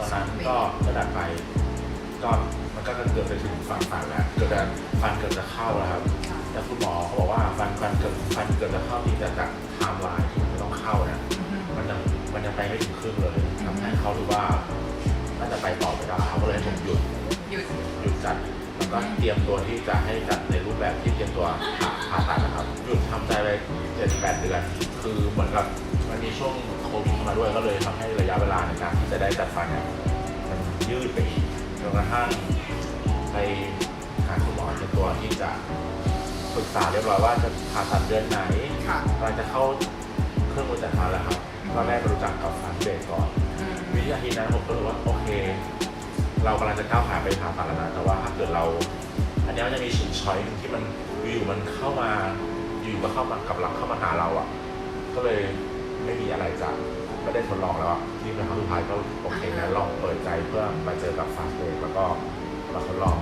ตอนนั้นก็ก็ดัดไปก็มันก็เกือบไปถึงฝั่งฝันแล้วเกือบจะฟันเกือบจะเข้าแล้วครับแต่คุณหมอเขาบอกว่าฟันฟันเกือบฟันเกือบจะเข้าที่จะจากไทม์ไลน์ที่มันต้องเข้าเนี่ยมันยังมันยังไปไม่ถึงครึ่งเลยทำให้เขารู้ว่าน่าจะไปต่อไม่ได้เขาก็เลยให้ผมหยุดหยุดหยุดจัดแล้วก็เตรียมตัวที่จะให้จัดในรูปแบบที่เตรียมตัวผ่าผ่าตัดนะครับหยุดทำใจไปเจ็ดแปดเดือน คือเหมือนกับมันมีช่วงโควิดเข้ามาด้วยก็เลยทำให้ระยะเวลาในการที่จะได้จัดฟันเนี่ยมันยืดไปอีกจนกระทั่งไปหาคุณหมอเตรียมตัวที่จะปรึกษาเรียบร้อยว่าจะผ่าตัดเดือนไหนค่ะกำลังจะเข้าเครื่องมือจัดฟันแล้วครับตอนแรกไปรู้จักกับฟันเบรกก่อนอืมวินาทีนั้นผมก็รู้ว่าโอเค เรากำลังจะก้าวขาไปผ่าตัดแล้วนะแต่ว่าถ้าเกิดเรา อันนี้มันจะมีชิ้นช้อยหนึ่งที่มันอยู่ๆมันเข้ามา อยู่ๆก็เข้ามากับเราเข้ามาหาเราอะ ก็เลยไม่มีอะไรจะไม่ได้ทดลองแล้วอะนี่เป็นครั้งสุดท้ายก็โอเคนะลองเปิดใจเพื่อมาเจอกับฟาสเบรกแล้วก็มาทดลอง